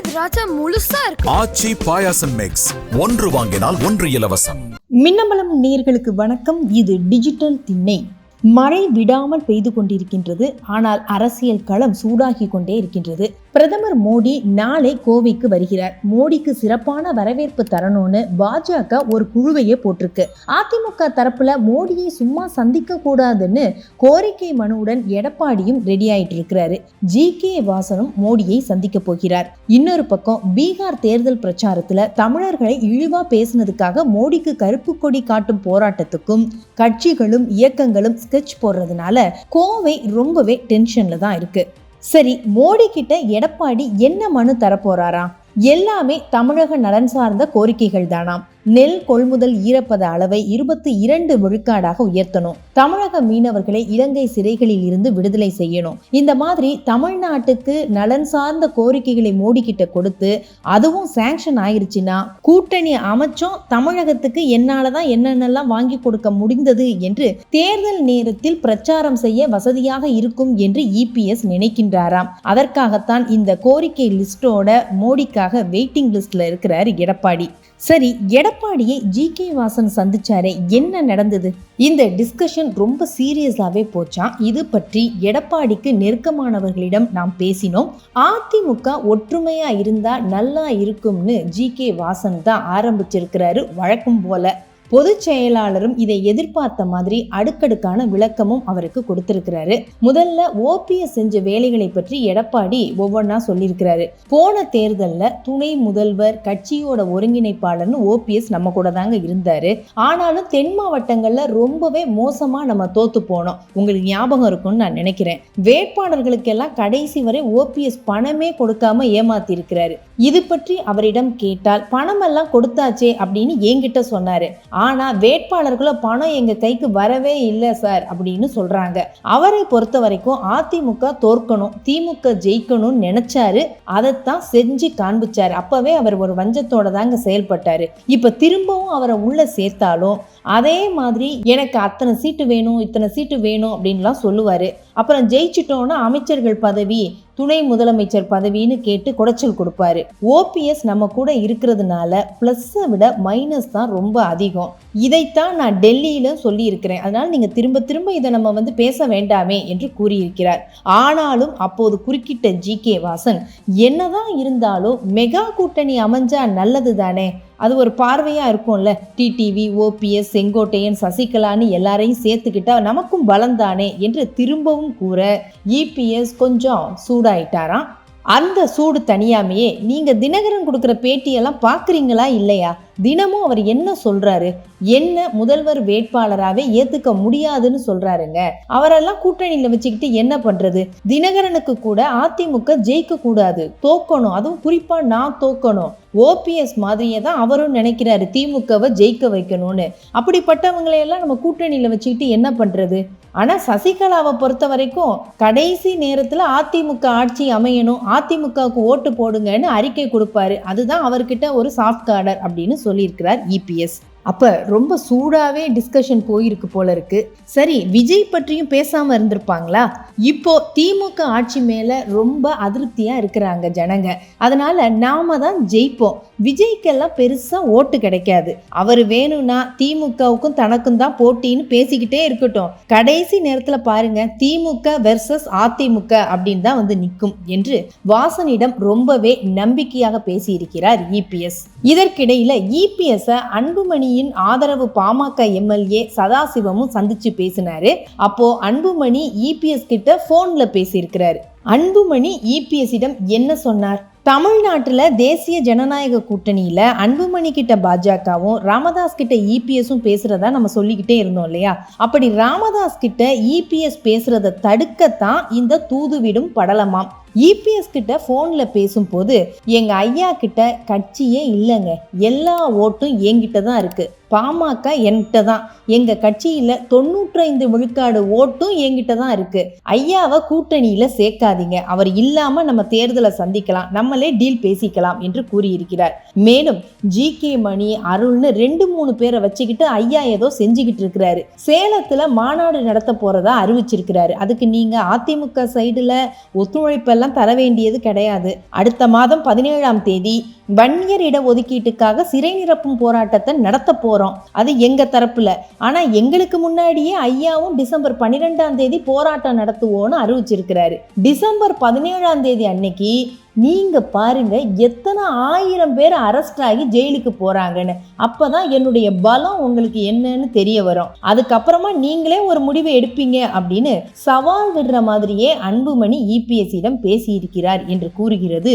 திராட்சை முழுசா இருக்கு. ஆச்சி பாயாசம் மிக்ஸ் ஒன்று வாங்கினால் ஒன்று இலவசம். மின்னம்பலம் நேயர்களுக்கு வணக்கம். இது டிஜிட்டல் திண்ணை. மழை விடாமல் பெய்து கொண்டிருக்கின்றது. ஆனால் அரசியல் களம் சூடாகி கொண்டே இருக்கின்றது. பிரதமர் மோடி நாளை கோவைக்கு வருகிறார். மோடிக்கு சிறப்பான வரவேற்பு தரணும்னு பாஜக ஒரு குழுவையே போட்டிருக்கு. அதிமுக தரப்புல மோடியை சும்மா சந்திக்க கூடாதுன்னு கோரிக்கை மனுவுடன் எடப்பாடியும் ரெடி ஆயிட்டு இருக்கிறாரு. ஜி கே வாசனும் மோடியை சந்திக்க போகிறார். இன்னொரு பக்கம் பீகார் தேர்தல் பிரச்சாரத்துல தமிழர்களை இழிவா பேசினதுக்காக மோடிக்கு கருப்பு கொடி காட்டும் போராட்டத்துக்கும் கட்சிகளும் இயக்கங்களும் ஸ்கெட்ச் போடுறதுனால கோவை ரொம்பவே டென்ஷன்ல தான் இருக்கு. சரி மோடி கிட்ட எடப்பாடி என்ன மனு தரப்போறாராம்? எல்லாமே தமிழக நலன் சார்ந்த கோரிக்கைகள் தானாம் நெல் கொள்முதல் ஈரப்பத அளவை இருபத்தி இரண்டு விழுக்காடாக உயர்த்தணும். தமிழக மீனவர்களை இலங்கை சிறைகளில் இருந்து விடுதலை செய்யணும். இந்த மாதிரி தமிழ்நாட்டுக்கு நலன் சார்ந்த கோரிக்கைகளை மோடிக்கிட்ட கொடுத்து அதுவும் சாங்ஷன் ஆயிருச்சுன்னா கூட்டணி அமைச்சும் தமிழகத்துக்கு என்னாலதான் என்னென்னலாம் வாங்கி கொடுக்க முடிந்தது என்று தேர்தல் நேரத்தில் பிரச்சாரம் செய்ய வசதியாக இருக்கும் என்று இபிஎஸ் நினைக்கின்றாராம். அதற்காகத்தான் இந்த கோரிக்கை லிஸ்டோட மோடிக்காக வெயிட்டிங் லிஸ்ட்ல இருக்கிறார் எடப்பாடி. சரி எடப்பாடியை ஜி. கே. வாசன் சந்திச்சாரே என்ன நடந்தது? இந்த டிஸ்கஷன் ரொம்ப சீரியஸாவே போச்சா? இது பற்றி எடப்பாடிக்கு நெருக்கமானவர்களிடம் நாம் பேசினோம். அதிமுக ஒற்றுமையா இருந்தா நல்லா இருக்கும்னு ஜி. கே. வாசன் தான் ஆரம்பிச்சிருக்கிறாரு வழக்கம் போல. பொதுச் செயலாளரும் இதை எதிர்பார்த்த மாதிரி அடுக்கடுக்கான விளக்கமும் அவருக்கு கொடுத்திருக்கிறாரு. முதல்ல ஓபிஎஸ் செஞ்ச வேலைகளை பற்றி எடப்பாடி ஒவ்வொன்றா சொல்லியிருக்கிறாரு. போன தேர்தலில் துணை முதல்வர் கட்சியோட ஒருங்கிணைப்பாளர்னு ஓபிஎஸ் நம்ம கூட தாங்க இருந்தாரு. ஆனாலும் தென் மாவட்டங்கள்ல ரொம்பவே மோசமா நம்ம தோத்து போனோம். உங்களுக்கு ஞாபகம் இருக்கும்னு நான் நினைக்கிறேன். வேட்பாளர்களுக்கெல்லாம் கடைசி வரை ஓபிஎஸ் பணமே கொடுக்காம ஏமாத்தி இருக்கிறாரு இது பற்றி அவரிடம் கேட்டால் பணமெல்லாம் கொடுத்தாச்சே அப்படின்னு என்கிட்ட சொன்னாரு. ஆனால் வேட்பாளர்களோ பணம் எங்கள் கைக்கு வரவே இல்லை சார் அப்படின்னு சொல்கிறாங்க அவரை பொறுத்த வரைக்கும் அதிமுக தோற்கணும் திமுக ஜெயிக்கணும்னு நினைச்சாரு. அதைத்தான் செஞ்சு காண்பிச்சார். அப்பவே அவர் ஒரு வஞ்சத்தோட தாங்க செயல்பட்டார். இப்போ திரும்பவும் அவரை உள்ளே சேர்த்தாலும் அதே மாதிரி எனக்கு அத்தனை சீட்டு வேணும் இத்தனை சீட்டு வேணும் அப்படின்லாம் சொல்லுவார். அப்புறம் ஜெயிச்சிட்டோன்னா அமைச்சர்கள் பதவி துணை முதலமைச்சர் பதவின்னு கேட்டு குடைச்சல் கொடுப்பாரு. ஓபிஎஸ் நம்ம கூட இருக்கிறதுனால ப்ளஸ்ஸை விட மைனஸ் தான் ரொம்ப அதிகம். இதைத்தான் நான் டெல்லியில சொல்லி இருக்கிறேன் அதனால நீங்க திரும்ப திரும்ப இதை நம்ம வந்து பேச வேண்டாமே என்று கூறியிருக்கிறார். ஆனாலும் அப்போது குறுக்கிட்ட ஜி கே வாசன் என்னதான் இருந்தாலும் மெகா கூட்டணி அமைஞ்சா நல்லது தானே? அது ஒரு பார்வையாக இருக்கும்ல. டிடிவி ஓபிஎஸ் செங்கோட்டையன் சசிகலான்னு எல்லாரையும் சேர்த்துக்கிட்டா நமக்கும் பலந்தானே என்று திரும்பவும் கூற இபிஎஸ் கொஞ்சம் சூடாயிட்டாராம். அந்த சூடு தனியாமையே நீங்கள் தினகரன் கொடுக்குற பேட்டியெல்லாம் பார்க்குறீங்களா இல்லையா? தினமும் அவர் என்ன சொல்கிறாரு என்ன முதல்வர் வேட்பாளராகவே ஏற்றுக்க முடியாதுன்னு சொல்கிறாருங்க அவரெல்லாம் கூட்டணியில் வச்சுக்கிட்டு என்ன பண்ணுறது தினகரனுக்கு கூட அதிமுக ஜெயிக்க கூடாது. தோக்கணும். அதுவும் குறிப்பாக நான் தோக்கணும். ஓபிஎஸ் மாதிரியே தான் அவரும் நினைக்கிறாரு. திமுகவை ஜெயிக்க வைக்கணும்னு. அப்படிப்பட்டவங்களையெல்லாம் நம்ம கூட்டணியில் வச்சுக்கிட்டு என்ன பண்ணுறது ஆனால் சசிகலாவை பொறுத்த வரைக்கும் கடைசி நேரத்தில் அதிமுக ஆட்சி அமையணும் அதிமுகவுக்கு ஓட்டு போடுங்கன்னு அறிக்கை கொடுப்பாரு. அதுதான் அவர்கிட்ட ஒரு சாஃப்ட் கார்டர் அப்படின்னு சொல்லியிருக்கிறார் இபிஎஸ் அப்போ ரொம்ப சூடாகவே டிஸ்கஷன் போயிருக்கு போல இருக்கு. சரி விஜய் பற்றியும் பேசாமல் இருந்திருப்பாங்களா? இப்போ திமுக ஆட்சி மேலே ரொம்ப அதிருப்தியாக இருக்கிறாங்க ஜனங்க. அதனால நாம தான் ஜெயிப்போம். விஜய்க்கெல்லாம் பெருசாக ஓட்டு கிடைக்காது. அவர் வேணும்னா திமுகவுக்கும் தனக்கும் தான் போட்டின்னு பேசிக்கிட்டே இருக்கட்டும். கடைசி நேரத்தில் பாருங்க திமுக வெர்சஸ் அதிமுக அப்படின்னு தான் வந்து நிற்கும் என்று வாசனிடம் ரொம்பவே நம்பிக்கையாக பேசியிருக்கிறார் இபிஎஸ் இதற்கிடையில இபிஎஸ் அணியின் ஆதரவு பாமக எம்எல்ஏ சதாசிவமும் சந்திச்சு பேசினாரு. அப்போ அன்புமணி இபிஎஸ் கிட்ட போன்ல பேசியிருக்கிறாரு. அன்புமணி இபிஎஸ்ஸிடம் என்ன சொன்னார்? தமிழ்நாட்டில் தேசிய ஜனநாயக கூட்டணியில் அன்புமணி கிட்ட பாஜகவும் ராமதாஸ் கிட்ட இபிஎஸும் பேசுறதா நம்ம சொல்லிக்கிட்டே இருந்தோம் இல்லையா? அப்படி ராமதாஸ் கிட்ட இபிஎஸ் பேசுறத தடுக்கத்தான் இந்த தூதுவிடும் படலமாம். இபிஎஸ் கிட்ட ஃபோனில் பேசும்போது எங்கள் ஐயா கிட்ட கட்சியே இல்லைங்க. எல்லா ஓட்டும் என்கிட்ட தான் இருக்குது பாமக என்கிட்ட தான். எங்கள் கட்சியில் தொண்ணூற்றைந்து விழுக்காடு ஓட்டும் என்கிட்ட தான் இருக்குது ஐயாவை கூட்டணியில் சேர்க்காதீங்க. அவர் இல்லாமல் நம்ம தேர்தலை சந்திக்கலாம். நம்மளே டீல் பேசிக்கலாம் என்று கூறியிருக்கிறார். மேலும் ஜி கே மணி அருள்னு ரெண்டு மூணு பேரை வச்சுக்கிட்டு ஐயா ஏதோ செஞ்சுக்கிட்டு இருக்கிறாரு. சேலத்தில் மாநாடு நடத்த போகிறதா அறிவிச்சிருக்கிறாரு. அதுக்கு நீங்கள் அதிமுக சைடில் ஒத்துழைப்பெல்லாம் தர வேண்டியது கிடையாது. அடுத்த மாதம் பதினேழாம் தேதி வன்னியர் இட ஒதுக்கீட்டுக்காக சிறை நிரப்பும் போராட்டத்தை நடத்த போகிறோம் அது எங்கள் தரப்பில். ஆனால் எங்களுக்கு முன்னாடியே ஐயாவும் டிசம்பர் பன்னிரெண்டாம் தேதி போராட்டம் நடத்துவோன்னு அறிவிச்சிருக்கிறாரு. டிசம்பர் பதினேழாம் தேதி அன்னைக்கு நீங்க பாருங்க எத்தனை ஆயிரம் பேர் அரெஸ்ட் ஆகி ஜெயிலுக்கு போறாங்கன்னு. அப்பதான் என்னுடைய பலம் உங்களுக்கு என்னன்னு தெரிய வரும். அதுக்கப்புறமா நீங்களே ஒரு முடிவை எடுப்பீங்க அப்படின்னு சவால் விடுற மாதிரியே அன்புமணி இபிஎஸ்சியிடம் பேசியிருக்கிறார் என்று கூறுகிறது.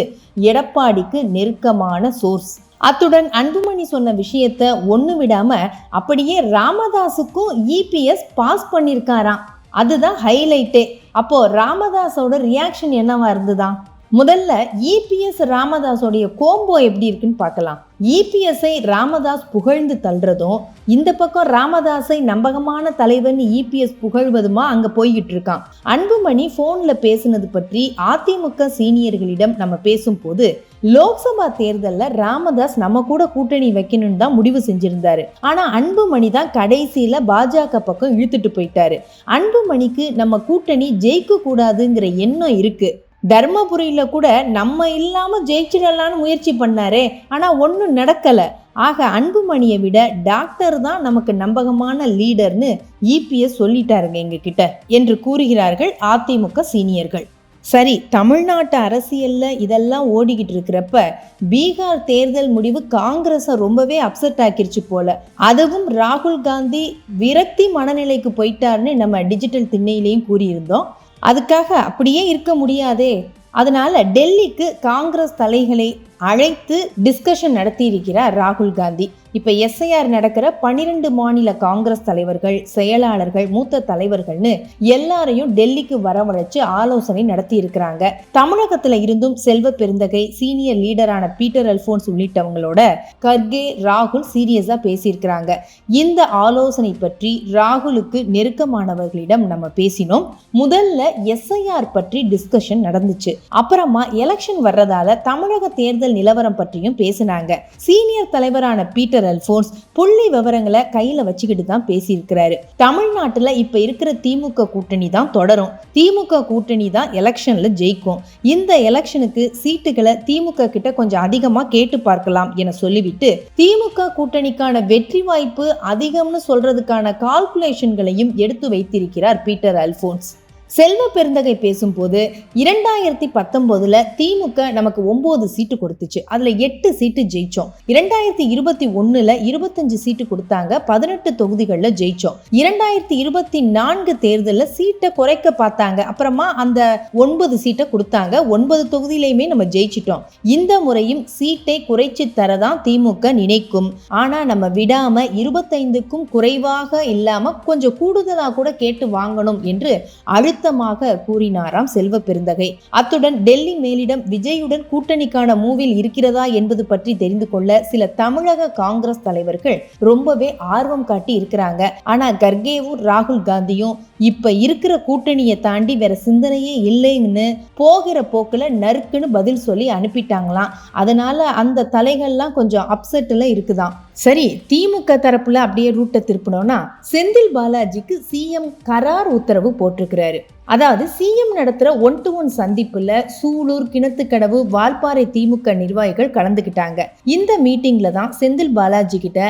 எடப்பாடிக்கு நெருக்கமாக நெருக்கமான சோர்ஸ் அத்துடன் அன்புமணி சொன்ன விஷயத்த ஒன்று விடாம அப்படியே ராமதாஸுக்கும் இபிஎஸ் பாஸ் பண்ணியிருக்காராம் அதுதான் ஹைலைட்டே அப்போ ராமதாஸோட ரியாக்ஷன் என்னவா இருந்துதான் முதல்ல இபிஎஸ் ராமதாஸோடைய கோம்போ எப்படி இருக்குன்னு பார்க்கலாம். இபிஎஸ்ஐ ராமதாஸ் புகழ்ந்து தள்ளுறதும் இந்த பக்கம் ராமதாஸை நம்பகமான தலைவன் இபிஎஸ் புகழ்வதுமா அங்க போய்கிட்டு இருக்கான். அன்புமணி போன்ல பேசுனது பற்றி அதிமுக சீனியர்களிடம் நம்ம பேசும்போது லோக்சபா தேர்தலில் ராமதாஸ் நம்ம கூட கூட்டணி வைக்கணும்னு தான் முடிவு செஞ்சிருந்தாரு. ஆனால் அன்புமணி தான் கடைசியில் பாஜக பக்கம் இழுத்துட்டு போயிட்டாரு. அன்புமணிக்கு நம்ம கூட்டணி ஜெயிக்க கூடாதுங்கிற எண்ணம் இருக்குது தர்மபுரியில் கூட நம்ம இல்லாமல் ஜெயிச்சிடலான்னு முயற்சி பண்ணாரே. ஆனால் ஒன்றும் நடக்கலை. ஆக அன்புமணியை விட டாக்டர் தான் நமக்கு நம்பகமான லீடர்னு இபிஎஸ் சொல்லிட்டாருங்க எங்ககிட்ட என்று கூறுகிறார்கள் அதிமுக சீனியர்கள். சரி தமிழ்நாட்டு அரசியலில் இதெல்லாம் ஓடிக்கிட்டு இருக்கிறப்ப பீகார் தேர்தல் முடிவு காங்கிரஸை ரொம்பவே அப்செட் ஆக்கிருச்சு போல. அதுவும் ராகுல் காந்தி விரக்தி மனநிலைக்கு போயிட்டாருன்னு நம்ம டிஜிட்டல் திண்ணையிலையும் கூறியிருந்தோம். அதுக்காக அப்படியே இருக்க முடியாதே. அதனால் டெல்லிக்கு காங்கிரஸ் தலைகளை அழைத்து டிஸ்கஷன் நடத்தியிருக்கிறார் ராகுல் காந்தி. இப்போ எஸ்ஐஆர் நடக்கிற பனிரெண்டு மாநில காங்கிரஸ் தலைவர்கள் செயலாளர்கள் மூத்த தலைவர்கள்னு எல்லாரையும் டெல்லிக்கு வரவழைச்சு ஆலோசனை நடத்தி இருக்கிறாங்க தமிழகத்துல இருந்தும் செல்வ பெருந்தகை சீனியர் லீடரான பீட்டர் அல்போன்ஸ் உள்ளிட்டவங்களோட கர்கே ராகுல் சீரியஸா பேசியிருக்கிறாங்க. இந்த ஆலோசனை பற்றி ராகுலுக்கு நெருக்கமானவர்களிடம் நம்ம பேசினோம். முதல்ல எஸ்ஐஆர் பற்றி டிஸ்கஷன் நடந்துச்சு. அப்புறமா எலெக்ஷன் வர்றதால தமிழக தேர்தல் நிலவரம் பற்றியும் பேசினாங்க. சீனியர் தலைவரான பீட்டர் அல்போன்ஸ் புள்ளி விவரங்களை கையில வச்சுக்கிட்டு தான் பேசியிருக்கிறாரு. தமிழ்நாட்டுல இப்ப இருக்கிற திமுக கூட்டணி தான் தொடரும். திமுக கூட்டணி தான் எலெக்ஷன்ல ஜெயிக்கும். இந்த எலெக்ஷனுக்கு சீட்டுகளை திமுக கிட்ட கொஞ்சம் அதிகமா கேட்டு பார்க்கலாம் என சொல்லிவிட்டு திமுக கூட்டணிக்கான வெற்றி வாய்ப்பு அதிகம்னு சொல்றதுக்கான கால்குலேஷன்களையும் எடுத்து வைத்திருக்கிறார் பீட்டர் அல்போன்ஸ் செல்வ பெருந்தகை பேசும்போது இரண்டாயிரத்தி பத்தொன்பதுல திமுக நமக்கு ஒன்பது சீட்டு கொடுத்துச்சு. அதுல எட்டு சீட்டு ஜெயிச்சோம். இரண்டாயிரத்தி இருபத்தி ஒண்ணுல இருபத்தஞ்சு சீட்டு கொடுத்தாங்க. பதினெட்டு தொகுதிகளில் ஜெயிச்சோம். இரண்டாயிரத்தி இருபத்தி நான்கு தேர்தலில் சீட்டை குறைக்க பார்த்தாங்க. அப்புறமா அந்த ஒன்பது சீட்டை கொடுத்தாங்க. ஒன்பது தொகுதியிலையுமே நம்ம ஜெயிச்சிட்டோம். இந்த முறையும் சீட்டை குறைச்சி தரதான் திமுக நினைக்கும். ஆனா நம்ம விடாம இருபத்தைந்துக்கும் குறைவாக இல்லாம கொஞ்சம் கூடுதலாக கூட கேட்டு வாங்கணும் என்று அழு அழுத்தமாக கூறினாராம் செல்வ பெருந்தகை. அத்துடன் டெல்லி மேலிடம் விஜயுடன் கூட்டணிக்கான மூவில் இருக்கிறதா என்பது பற்றி தெரிந்து கொள்ள சில தமிழக காங்கிரஸ் தலைவர்கள் ரொம்பவே ஆர்வம் காட்டி இருக்கிறாங்க. ஆனா கர்கேவும் ராகுல் காந்தியும் இப்ப இருக்கிற கூட்டணியை தாண்டி வேற சிந்தனையே இல்லைன்னு போகிற போக்குல நறுக்குன்னு பதில் சொல்லி அனுப்பிட்டாங்களாம். அதனால அந்த தலைகள்லாம் கொஞ்சம் அப்செட்டில் இருக்குதாம். சரி திமுக தரப்புல அப்படியே ரூட்டை திருப்பினோம்னா செந்தில் பாலாஜிக்கு சிஎம் கரார் உத்தரவு போட்டிருக்கிறாரு. அதாவது சிஎம் நடத்துகிற ஒன் டு ஒன் சந்திப்புல சூலூர் கிணத்துக்கடவு வால்பாறை திமுக நிர்வாகிகள் கலந்துக்கிட்டாங்க. இந்த மீட்டிங்ல தான் செந்தில் பாலாஜி கிட்ட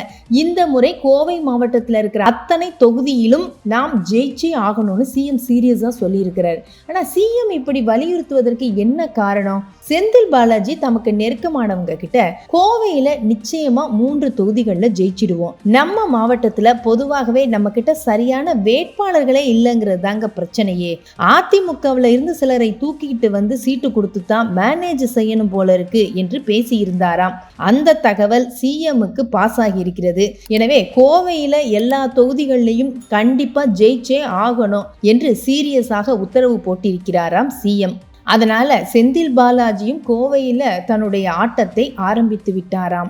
இந்த முறை கோவை மாவட்டத்தில் இருக்கிற அத்தனை தொகுதியிலும் நாம் ஜெயிச்சே ஆகணும்னு சிஎம் சீரியஸா சொல்லியிருக்கிறார். ஆனா சிஎம் இப்படி வலியுறுத்துவதற்கு என்ன காரணம்? செந்தில் பாலாஜி தமக்கு நெருக்கமானவங்க கிட்ட கோவையில நிச்சயமா மூன்று தொகுதிகளில் ஜெயிச்சிடுவோம். நம்ம மாவட்டத்துல பொதுவாகவே நம்ம கிட்ட சரியான வேட்பாளர்களே இல்லைங்கிறது தாங்க பிரச்சனையே. அதிமுகவில் இருந்து சிலரை தூக்கிக்கிட்டு வந்து சீட்டு கொடுத்து தான் மேனேஜ் செய்யணும் போல இருக்கு என்று பேசியிருந்தாராம். அந்த தகவல் சிஎம்முக்கு பாஸ் ஆகி இருக்கிறது எனவே கோவையில் எல்லா தொகுதிகளிலையும் கண்டிப்பாக ஜெயிச்சே ஆகணும் என்று சீரியஸாக உத்தரவு போட்டிருக்கிறாராம் சிஎம் அதனால செந்தில் பாலாஜியும் கோவையில் தன்னுடைய ஆட்டத்தை ஆரம்பித்து விட்டாராம்.